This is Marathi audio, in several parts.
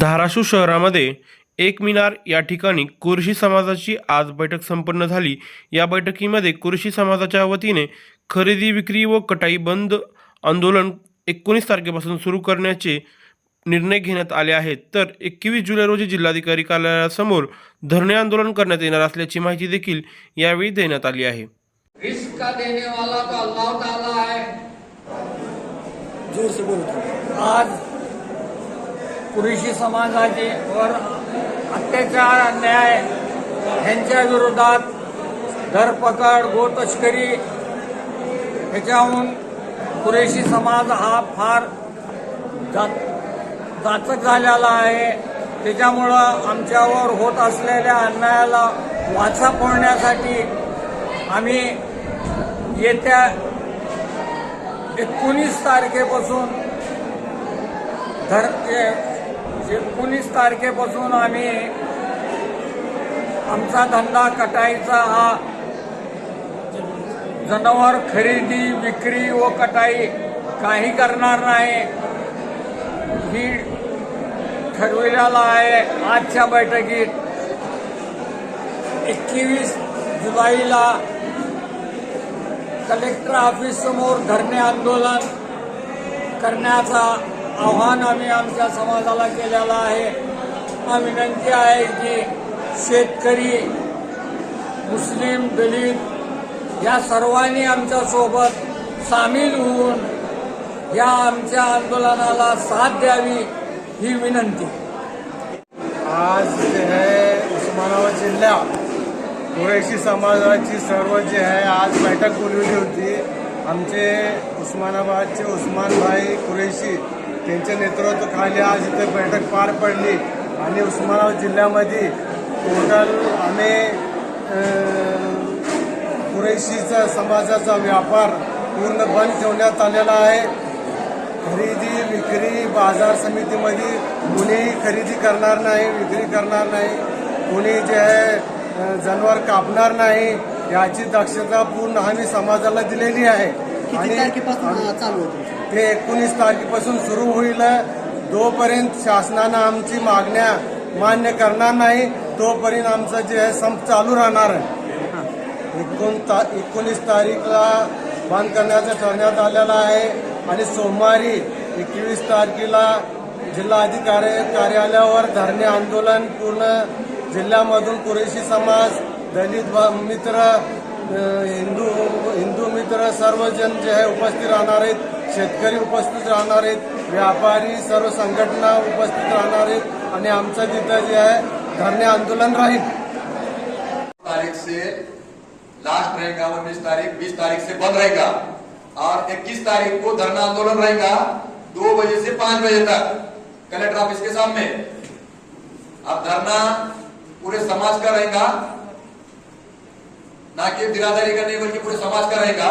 धाराशिव शहरामध्ये एक मिनार या ठिकाणी कुर्शी समाजाची आज बैठक संपन्न झाली. या बैठकीमध्ये कुर्शी समाजाच्या वतीने खरेदी विक्री व कटाई बंद आंदोलन एकोणीस तारखेपासून सुरू करण्याचे निर्णय घेण्यात आले आहेत. तर एकवीस जुलै रोजी जिल्हाधिकारी कार्यालयासमोर धरणे आंदोलन करण्यात येणार असल्याची माहिती देखील यावेळी देण्यात आली आहे. रिस्क का देने वाला तो अल्लाह ताला है। जोर से बोलो। आज कुरेशी समाजाचे वर अत्याचार अन्याय ह्यांच्या विरोधात धरपकड गोतस्करी ह्याच्याहून कुरेशी समाज हा फार जात जाचक झालेला आहे. त्याच्यामुळं आमच्यावर होत असलेल्या अन्यायाला वाचा फोडण्यासाठी आम्ही येत्या एकोणीस तारखेपासून धर एकोणीस तारखेपासून आम्ही आमचा धंदा कटाईचा हा जनावर खरेदी विक्री व कटाई काही करणार नाही. ही ठरविलेला आहे आजच्या बैठकीत. एकवीस जुलैला कलेक्टर ऑफिस समोर धरणे आंदोलन करण्याचा आव्हान आम्ही आमच्या समाजाला केलेलं आहे. हा विनंती आहे की शेतकरी मुस्लिम दलित या सर्वांनी आमच्यासोबत सामील होऊन या आमच्या आंदोलनाला साथ द्यावी ही विनंती. आज जे आहे उस्मानाबाद जिल्हा कुरेशी समाजाची सर्व जे आहे आज बैठक बोलवली होती. आमचे उस्मानाबादचे उस्मानभाई कुरेशी त्यांच्या नेतृत्वाखाली आज इथे बैठक पार पडली. आणि उस्मानाबाद जिल्ह्यामध्ये टोटल आम्ही कुरेशीचा समाजाचा व्यापार पूर्ण बंद ठेवण्यात आलेला आहे. खरेदी विक्री बाजार समितीमध्ये कोणीही खरेदी करणार नाही विक्री करणार नाही. कोणी जे आहे जनावर कापणार नाही याची दक्षता पूर्ण आम्ही समाजाला दिलेली आहे. किती तारखेपासून चालू होतं? ते एकोणीस तारखेपासून सुरू होईल. जोपर्यंत शासनानं आमची मागण्या मान्य करणार नाही तोपर्यंत आमचं जे आहे संप चालू राहणार आहे. एकोण ता एकोणीस तारीखला बंद करण्याचं ठरण्यात आलेलं आहे आणि सोमवारी एकवीस तारखेला जिल्हाधिकारी कार्यालयावर धरणे आंदोलन पूर्ण जिल्ह्यामधून कुरेशी समाज दलित मित्र हिंदू हिंदू मित्र सर्वजण जे आहे उपस्थित राहणार आहेत शेतकरी उपस्थित राहणार आहेत व्यापारी सर्व संघटना उपस्थित राहणार आहेत आणि आमचं तिथं जे आहे धरणे आंदोलन राहील. तारीख से लास्ट रहेगा उन्नीस तारीख बीस तारीख से बंद रहेगा और इक्कीस तारीख को धरना आंदोलन रहेगा दो बजे से पांच बजे तक कलेक्टर ऑफिस के सामने। अब धरना पूरे समाज का रहेगा ना कि बिरादरी का नहीं बल्कि पूरे समाज का रहेगा।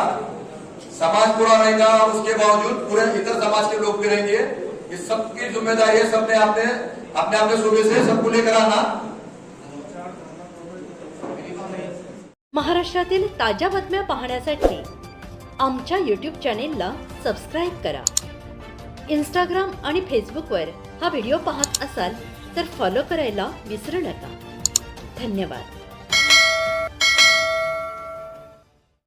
समाज पूरा रहेगा और उसके बावजूद पूरे इतर समाज के लोग भी रहेंगे। ये सबकी जिम्मेदारी है सबने आपने अपने अपने सूबे से सबको लेकर आना। महाराष्ट्रातील ताज्या बातम्या पाहण्यासाठी आमच्या यूट्यूब चॅनेलला सबस्क्राईब करा. इंस्टाग्राम आणि फेसबुकवर हा व्हिडिओ पाहत असाल तर फॉलो करायला विसरू नका. धन्यवाद.